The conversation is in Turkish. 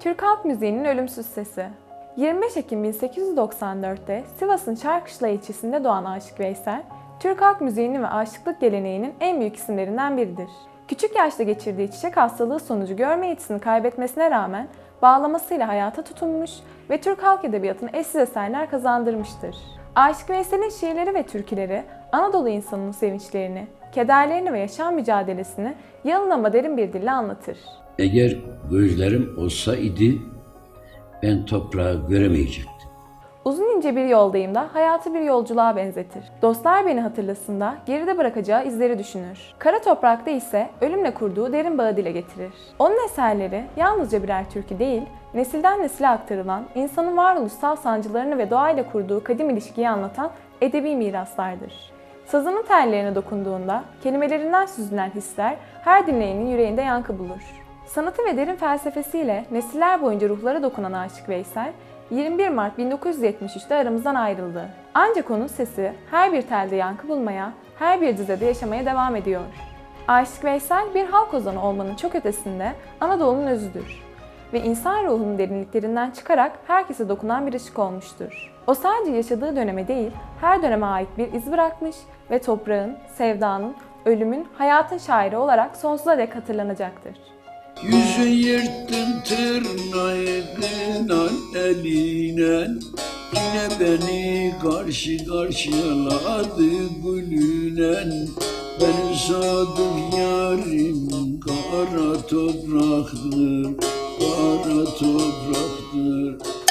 Türk Halk Müziği'nin ölümsüz sesi. 25 Ekim 1894'te Sivas'ın Çarkışla ilçesinde doğan Aşık Veysel, Türk halk müziğinin ve aşıklık geleneğinin en büyük isimlerinden biridir. Küçük yaşta geçirdiği çiçek hastalığı sonucu görme yetisini kaybetmesine rağmen bağlamasıyla hayata tutunmuş ve Türk halk edebiyatına eşsiz eserler kazandırmıştır. Aşık Veysel'in şiirleri ve türküleri Anadolu insanının sevinçlerini, kederlerini ve yaşam mücadelesini yalın ama derin bir dille anlatır. Eğer gözlerim olsa idi ben toprağı göremeyecektim. Uzun ince bir yoldayım da hayatı bir yolculuğa benzetir. Dostlar beni hatırlasın da geride bırakacağı izleri düşünür. Kara toprakta ise ölümle kurduğu derin bağı dile getirir. Onun eserleri yalnızca birer türkü değil, nesilden nesile aktarılan, insanın varoluşsal sancılarını ve doğayla kurduğu kadim ilişkiyi anlatan edebi miraslardır. Sazının tellerine dokunduğunda kelimelerinden süzülen hisler her dinleyenin yüreğinde yankı bulur. Sanatı ve derin felsefesiyle nesiller boyunca ruhlara dokunan Aşık Veysel, 21 Mart 1973'te aramızdan ayrıldı. Ancak onun sesi her bir telde yankı bulmaya, her bir dizede yaşamaya devam ediyor. Aşık Veysel bir halk ozanı olmanın çok ötesinde Anadolu'nun özüdür ve insan ruhunun derinliklerinden çıkarak herkese dokunan bir ışık olmuştur. O sadece yaşadığı döneme değil, her döneme ait bir iz bırakmış ve toprağın, sevdanın, ölümün, hayatın şairi olarak sonsuza dek hatırlanacaktır. Yüzü yırttın tırnağından eline Yine beni karşı karşıyaladı gülünen Benim sadık yarim kara topraktır Kara topraktır